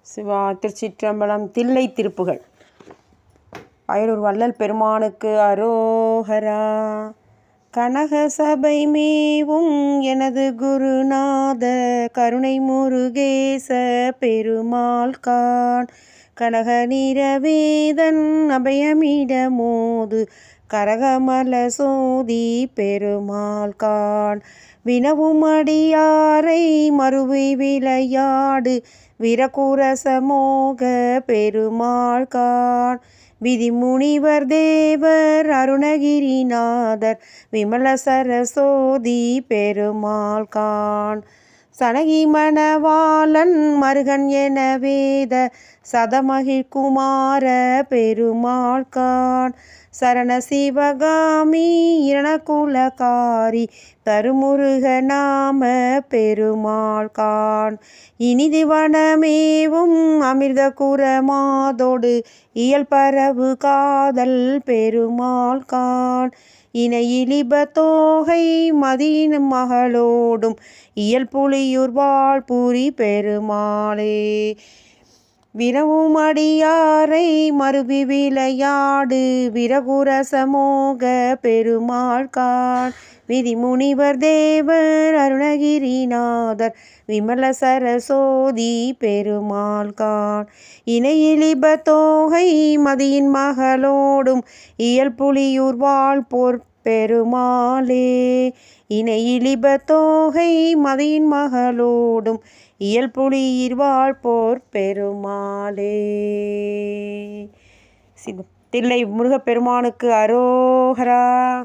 சிவா திருச்சிற்றம்பலம் தில்லை திருப்புகள். அயலூர் வள்ளல் பெருமானுக்கு அரோஹரா. கனக சபை மேவும் எனது குருநாத கருணை முருகேச பெருமாள் கான். கனக நிறவேதன் அபயமிடமோது கரகமல சோதி பெருமாள் கான் வினவும் அடியாரை மறுவை விளையாடு விரகுரசமோக பெருமாள் கான் விதிமுனிவர் தேவர் அருணகிரிநாதர் விமல சரசோதி பெருமாள் கான் சனகி மணவாளன் மருகன் என வேத சதமகிழ் குமார பெருமாள் கான் சரண சிவகாமி இரணகுலகாரி தருமுருக நாம பெருமாள் கான் இனிது வனமேவும் அமிர்த குரமாதோடு இயல் பரவு காதல் பெருமாள் கான் இணையிலிப தோகை மதியின் மகளோடும் இயல் புலியூர் வாழ்புரி பெருமாளே. விரவும் அடியாரை மறுபி விளையாடு விரகுரசமோக பெருமாள்கான் விதிமுனிவர் தேவர் அருணகிரிநாதர் விமல சரசோதி பெருமாள்கான் இணையிலிப தோகை மதியின் மகளோடும் இயல் புலியூர் வாழ் போர் பெருமாளே இணையிலிப தோகை மதியின் மகளோடும் இயல் புலியிர் வாழ்போர் பெருமாளே. தில்லை முருகப்பெருமானுக்கு அரோகரா.